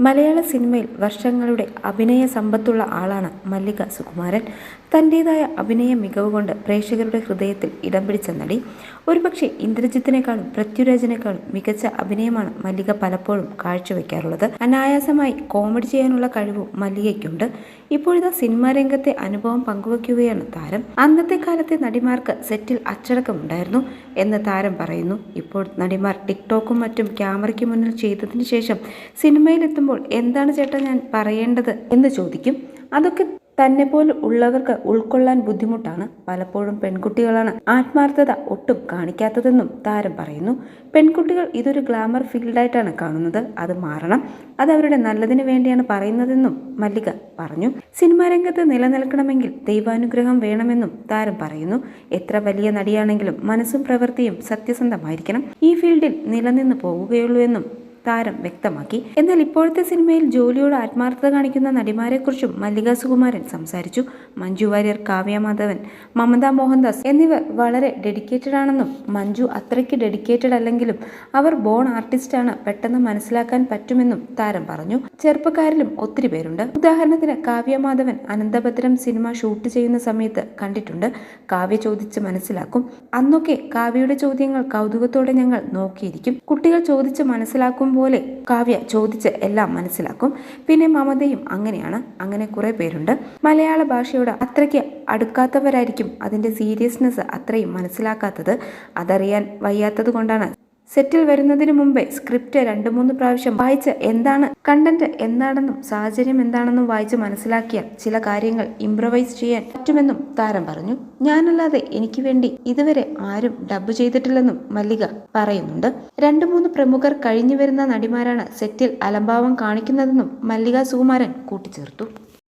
മലയാള സിനിമയിൽ വർഷങ്ങളുടെ അഭിനയ സമ്പത്തുള്ള ആളാണ് മല്ലിക സുകുമാരൻ. തന്റേതായ അഭിനയ മികവ് കൊണ്ട് പ്രേക്ഷകരുടെ ഹൃദയത്തിൽ ഇടം പിടിച്ച നടി. ഒരുപക്ഷെ ഇന്ദ്രജിത്തിനേക്കാളും പൃഥ്വിരാജിനേക്കാളും മികച്ച അഭിനയമാണ് മല്ലിക പലപ്പോഴും കാഴ്ചവെക്കാറുള്ളത്. അനായാസമായി കോമഡി ചെയ്യാനുള്ള കഴിവും മല്ലികയ്ക്കുണ്ട്. ഇപ്പോഴിതാ സിനിമാ രംഗത്തെ അനുഭവം പങ്കുവയ്ക്കുകയാണ് താരം. അന്നത്തെ കാലത്തെ നടിമാർക്ക് സെറ്റിൽ അച്ചടക്കമുണ്ടായിരുന്നു എന്ന് താരം പറയുന്നു. ഇപ്പോൾ നടിമാർ ടിക്ടോക്കും മറ്റും ക്യാമറയ്ക്ക് മുന്നിൽ ചെയ്തതിനു ശേഷം സിനിമയിലെത്തുമ്പോൾ എന്താണ് ചേട്ടാ ഞാൻ പറയേണ്ടത് എന്ന് ചോദിക്കും. അതൊക്കെ തന്നെ പോലെ ഉള്ളവർക്ക് ഉൾക്കൊള്ളാൻ ബുദ്ധിമുട്ടാണ് പലപ്പോഴും പെൺകുട്ടികളാണ്. ആത്മാർത്ഥത ഒട്ടും കാണിക്കാത്തതെന്നും താരം പറയുന്നു. പെൺകുട്ടികൾ ഇതൊരു ഗ്ലാമർ ഫീൽഡായിട്ടാണ് കാണുന്നത്. അത് മാറണം. അത് അവരുടെ നല്ലതിന് വേണ്ടിയാണ് പറയുന്നതെന്നും മല്ലിക പറഞ്ഞു. സിനിമാ രംഗത്ത് നിലനിൽക്കണമെങ്കിൽ ദൈവാനുഗ്രഹം വേണമെന്നും താരം പറയുന്നു. എത്ര വലിയ നടിയാണെങ്കിലും മനസ്സും പ്രവൃത്തിയും സത്യസന്ധമായിരിക്കണം. ഈ ഫീൽഡിൽ നിലനിന്ന് പോവുകയുള്ളൂ എന്നും താരം വ്യക്തമാക്കി. എന്നാൽ ഇപ്പോഴത്തെ സിനിമയിൽ ജോലിയോട് ആത്മാർത്ഥത കാണിക്കുന്ന നടിമാരെക്കുറിച്ചും മല്ലിക സുകുമാരൻ സംസാരിച്ചു. മഞ്ജു വാര്യർ കാവ്യ മാധവൻ മമത മോഹൻദാസ് എന്നിവർ വളരെ ഡെഡിക്കേറ്റഡ് ആണെന്നും മഞ്ജു അത്രയ്ക്ക് ഡെഡിക്കേറ്റഡ് അല്ലെങ്കിലും അവർ ബോൺ ആർട്ടിസ്റ്റാണ് പെട്ടെന്ന് മനസ്സിലാക്കാൻ പറ്റുമെന്നും താരം പറഞ്ഞു. ചെറുപ്പക്കാരിലും ഒത്തിരി പേരുണ്ട്. ഉദാഹരണത്തിന് കാവ്യ മാധവൻ അനന്തഭദ്രം സിനിമ ഷൂട്ട് ചെയ്യുന്ന സമയത്ത് കണ്ടിട്ടുണ്ട്. കാവ്യ ചോദിച്ച് മനസ്സിലാക്കും. അന്നൊക്കെ കാവ്യയുടെ ചോദ്യങ്ങൾ കൗതുകത്തോടെ ഞങ്ങൾ നോക്കിയിരിക്കും. കുട്ടികൾ ചോദിച്ച് മനസ്സിലാക്കും പോലെ കാവ്യ ചോദിച്ച് എല്ലാം മനസ്സിലാക്കും. പിന്നെ മമതയും അങ്ങനെയാണ്. അങ്ങനെ കുറെ പേരുണ്ട്. മലയാള ഭാഷയോട് അത്രയ്ക്ക് അടുക്കാത്തവരായിരിക്കും അതിന്റെ സീരിയസ്നെസ് അത്രയും മനസ്സിലാക്കാത്തത്. അതറിയാൻ വയ്യാത്തത് കൊണ്ടാണ് സെറ്റിൽ വരുന്നതിന് മുമ്പേ സ്ക്രിപ്റ്റ് രണ്ട് മൂന്ന് പ്രാവശ്യം വായിച്ച് എന്താണ് കണ്ടന്റ് എന്താണെന്നും സാഹചര്യം എന്താണെന്നും വായിച്ച് മനസ്സിലാക്കിയാൽ ചില കാര്യങ്ങൾ ഇംപ്രവൈസ് ചെയ്യാൻ പറ്റുമെന്നും താരം പറഞ്ഞു. ഞാനല്ലാതെ എനിക്ക് വേണ്ടി ഇതുവരെ ആരും ഡബ് ചെയ്തിട്ടില്ലെന്നും മല്ലിക പറയുന്നുണ്ട്. രണ്ട് മൂന്ന് പ്രമുഖർ കഴിഞ്ഞു വരുന്ന നടിമാരാണ് സെറ്റിൽ അലംഭാവം കാണിക്കുന്നതെന്നും മല്ലിക സുകുമാരൻ കൂട്ടിച്ചേർത്തു.